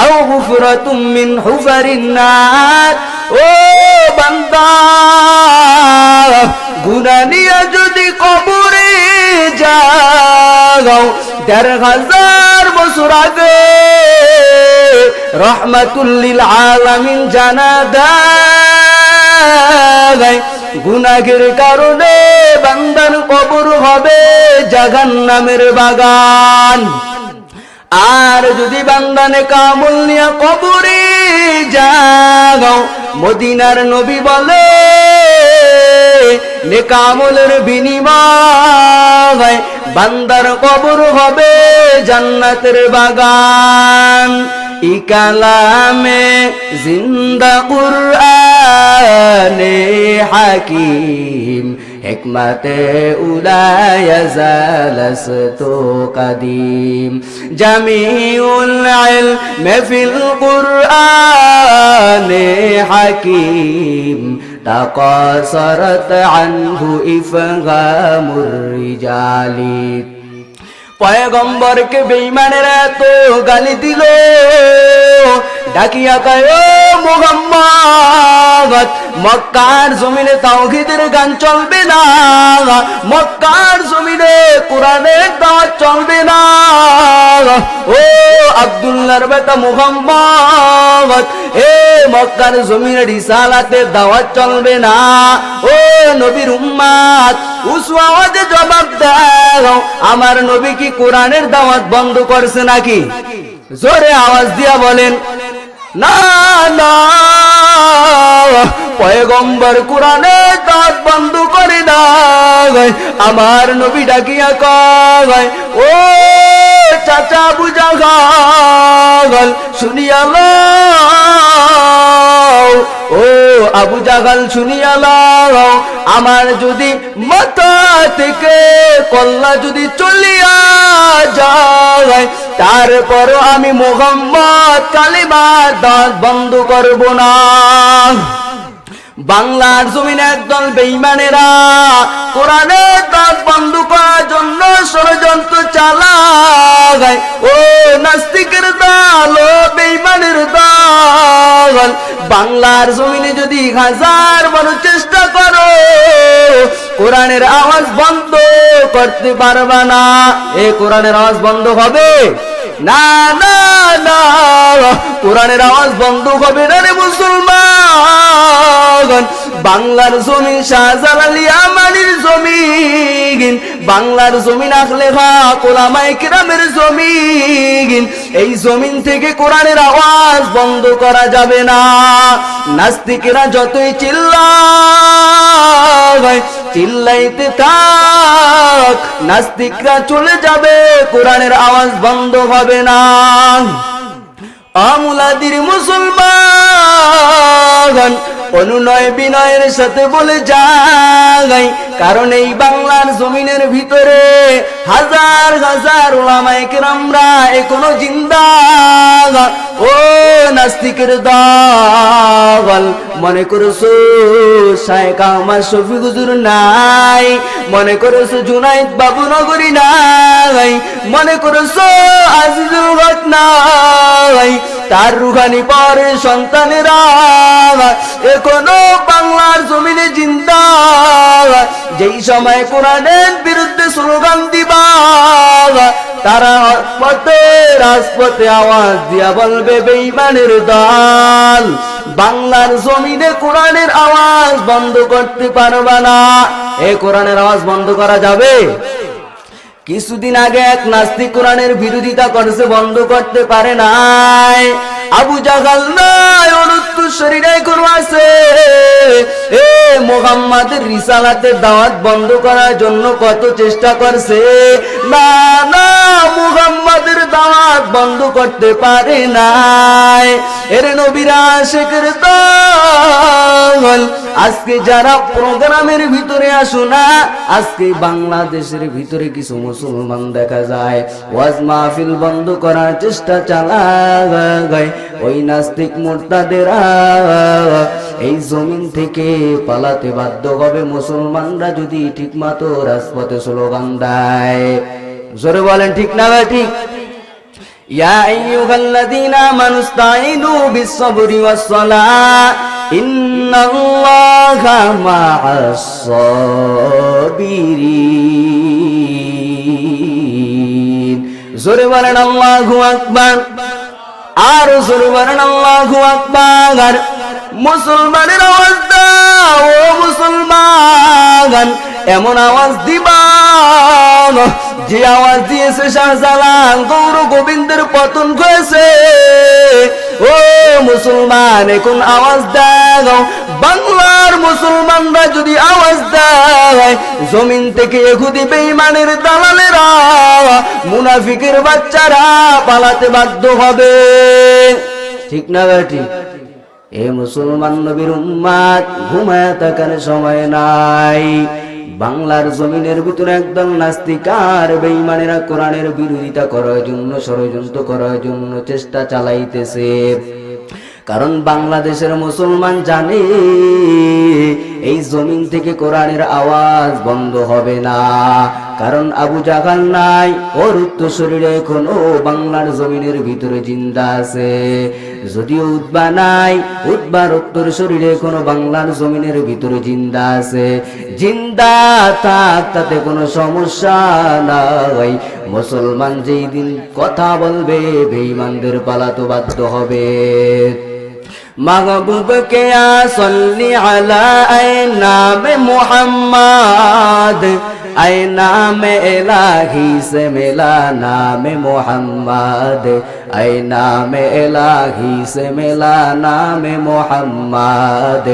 আও গুফরাতুম মিন হুফারিন ও বান্দা গুনা নিয়ে যদি কবরে যাও দেড় হাজার বছর আগে রহমাতুল্লিল আলামিন জানা দেয় গুনাগের কারণে বান্দার কবর হবে জাগান নামের বাগান। আর যদি বান্দানে কামল নিয়া কবরে যাও, মদিনার নবী বলে নেকামলের বিনিময় বান্দার কবর হবে জান্নাতের বাগান। ইকালামে জিন্দা কুরআনে হাকিম হিকমতে উলায় জালসতু কদিম জামিউল ইলম ফিল কুরআনে হাকিম تقاصرت عنه إفهام الرجال পয়গম্বরকে বেঈমানের এত গালি দিল। ডাকিয়া কয় মুহাম্মদ, মক্কার জমিনে তাওহীদের গান চলবে না। মক্কার জমিনে কোরআনের দাওয়াত চলবে না। ও আব্দুল্লাহর বেটা মুহাম্মদ, এ মক্কার জমিনে রিসালাতের দাওয়াত চলবে না। ও নবীর উম্মাদ জবাব দাও। আমার নবী কি কোরআনের দাওয়াত বন্ধ করছে নাকি? জোরে আওয়াজ দিয়া বলেন, না না। পয়গম্বর কোরআনে দাঁত বন্ধ করে না আমার নবী ডাকিয়া কয় ও চাচা বুঝা গল শুনিয়া লও ও আবু জাগাল শুনিয়া লও আমার যদি মাথা থেকে কল্লা যদি চলিয়া যায়, তারপর আমি মোহাম্মদ কালিমার দাঁত বন্ধ করব না। বাংলার জমিনে একদল বেইমানেরা কোরআনের দাঁত বন্ধ করার জন্য ষড়যন্ত্র চালায়। ও নাস্তিকের দল, ও বেইমানের দল, বাংলার জমিনে যদি হাজার বড় চেষ্টা করো, কোরআনের আওয়াজ বন্ধ করতে পারবা না। এ কোরআনের আওয়াজ বন্ধ হবে? না না না, কোরআনের আওয়াজ বন্ধ হবে না রে মুসলমান। বাংলার জমিন শাহজালালি আমানির জমিন বাংলার জমিন আখলে কোলামাই কিরামের জমিন এই জমিন থেকে কোরআনের আওয়াজ বন্ধ করা যাবে না। নাস্তিকেরা যতই চিল্লায়, চিল্লাইতে থাক, নাস্তিকরা চলে যাবে, কোরআনের আওয়াজ বন্ধ হবে না। আমুলাদির মুসলমান অনুনয় বিনয়ের সাথে বলে যাই, কারণ এই বাংলার জমিনের ভিতরে হাজার হাজার ওলামায় কেরামরা এখনও জিন্দা। ও নাস্তিকের দল, মনে করছ শায়কা আমার শফি হুজুর নাই? মনে করছ জুনাইদ বাবু নগরী নাই? মনে করছ আজিজুল হক নাই? তার রুহানি পরে সন্তানেরা এখনও বাংলার জমিনে জিন্দা। যেই সময় কোরআনের বিরুদ্ধে স্লোগান দিবা, তারা পথে রাজপথে আওয়াজ দিয়া বলবে বেইমানের দল। বাংলার জমিনে কোরআনের আওয়াজ বন্ধ করতে পারবা না। এ কোরআনের আওয়াজ বন্ধ করা যাবে? কিছুদিন আগে এক নাস্তিক কোরআনের বিরোধিতা করছে, বন্ধ করতে পারে নাই। আবু জাগাল নাই অনুত্তরী করু আছে। এ মোহাম্মদের রিসালাতের দাওয়াত বন্ধ করার জন্য কত চেষ্টা করছে? না না, মুহাম্মাদের দাওয়াত বন্ধ করতে পারে নাই। এর নবীরা শেখের দল আজকে যারা প্রোগ্রামের ভিতরে আসো না, আজকে বাংলাদেশের ভিতরে কিছু মুসলমান দেখা যায়। ওয়াজ মাহফিল বন্ধ করার চেষ্টা চালায়। ওই নাস্তিক মোর্তাদের এই জমিন থেকে পালাতে বাধ্য হবে। মুসলমানরা যদি ঠিকমতো রাজপথে স্লোগান দেয়। জোরে বলেন, ঠিক না ঠিক? জোরে বলেন, আল্লাহ আকবর। আর মুসলমানের এমন আওয়াজ যে আওয়াজ দিয়েছে গৌর গোবিন্দের পতন হয়েছে ও মুসলমান এখন আওয়াজ দাও বাংলার মুসলমানরা যদি আওয়াজ দেয়, জমিন থেকে এহুদি বেঈমানের দালালেরা, মুনাফিকের বাচ্চারা পালাতে বাধ্য হবে। ঠিক না ঠিক? এ মুসলমান নবীর উম্মাদ ঘুমায় থাকার সময় নাই। বাংলার জমিনের ভিতরে একদম নাস্তিকার বেঈমানেরা কোরআনের বিরোধিতা করার জন্য ষড়যন্ত্র করার জন্য চেষ্টা চালাইতেছে। কারণ বাংলাদেশের মুসলমান জানে, এই জমিন থেকে কোরআনের আওয়াজ বন্ধ হবে না। কারণ আবু জাগাল নাই, ওর উত্তর শরীরে এখনও বাংলার জমিনের ভিতরে জিন্দা আছে। যদিও উদ্বা নাই উদ্বার উত্তর শরীরে এখনও বাংলার জমিনের ভিতরে জিন্দা আছে। জিন্দা থাক, তাতে কোনো সমস্যা নাই। মুসলমান যেই দিন কথা বলবে, বেঈমানদের পালাতো বাধ্য হবে। محبوب کے یا صلی علی اے نام محمد اے نام الہی سے ملا نام محمد اے نام الہی سے ملا نام محمد